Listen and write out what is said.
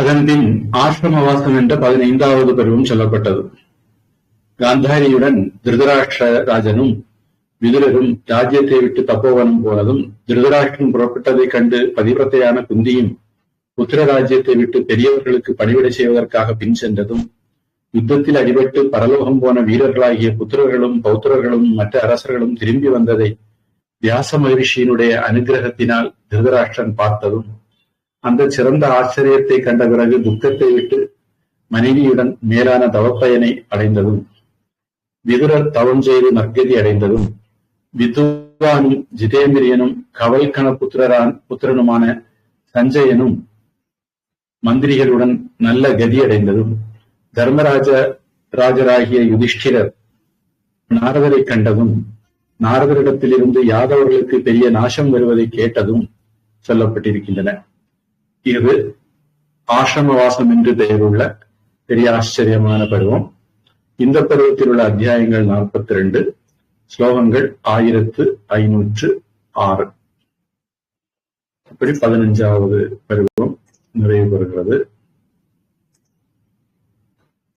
அதன்பின் ஆசிரமவாசம் என்ற பதினைந்தாவது பருவம் சொல்லப்பட்டது. காந்தாரியுடன் திருதராஷ்டிர ராஜனும் விதுரரும் ராஜ்யத்தை விட்டு தப்போவனம் போனதும் திருதராஷ்டிரன் புறப்பட்டதைக் கண்டு பதிவிரத்தையான குந்தியும் புத்திர ராஜ்யத்தை விட்டு பெரியவர்களுக்கு பணிவிடை செய்வதற்காக பின் சென்றதும் யுத்தத்தில் அடிபட்டு பரலோகம் போன வீரர்களாகிய புத்திரர்களும் பௌத்திரர்களும் மற்ற அரசர்களும் திரும்பி வந்ததை வியாச மகிழ்ச்சியினுடைய அனுகிரகத்தினால் திருதராஷ்டிரன் பார்த்ததும் அந்த சிறந்த ஆச்சரியத்தை கண்ட பிறகு துக்கத்தை விட்டு மனைவியுடன் மேலான தவப்பயனை அடைந்ததும் விதுரர் தவம் செய்து நற்கதி அடைந்ததும் விதுவானும் ஜிதேந்திரியனும் கவல்கண புத்திரரான் புத்திரனுமான சஞ்சயனும் மந்திரிகளுடன் நல்ல கதி அடைந்ததும் தர்மராஜ ராஜராகிய யுதிஷ்டிரர் நாரதரை கண்டதும் நாரதரிடத்திலிருந்து யாதவர்களுக்கு பெரிய நாசம் வருவதை கேட்டதும் சொல்லப்பட்டிருக்கின்றன. இது ஆசிரமவாசம் என்று பெயருள்ள பெரிய ஆச்சரியமான பருவம். இந்த பருவத்தில் உள்ள அத்தியாயங்கள் நாற்பத்தி ரெண்டு ஸ்லோகங்கள் ஆயிரத்து ஐநூற்று ஆறு. இப்படி பதினஞ்சாவது பருவம் நிறைவு பெறுகிறது.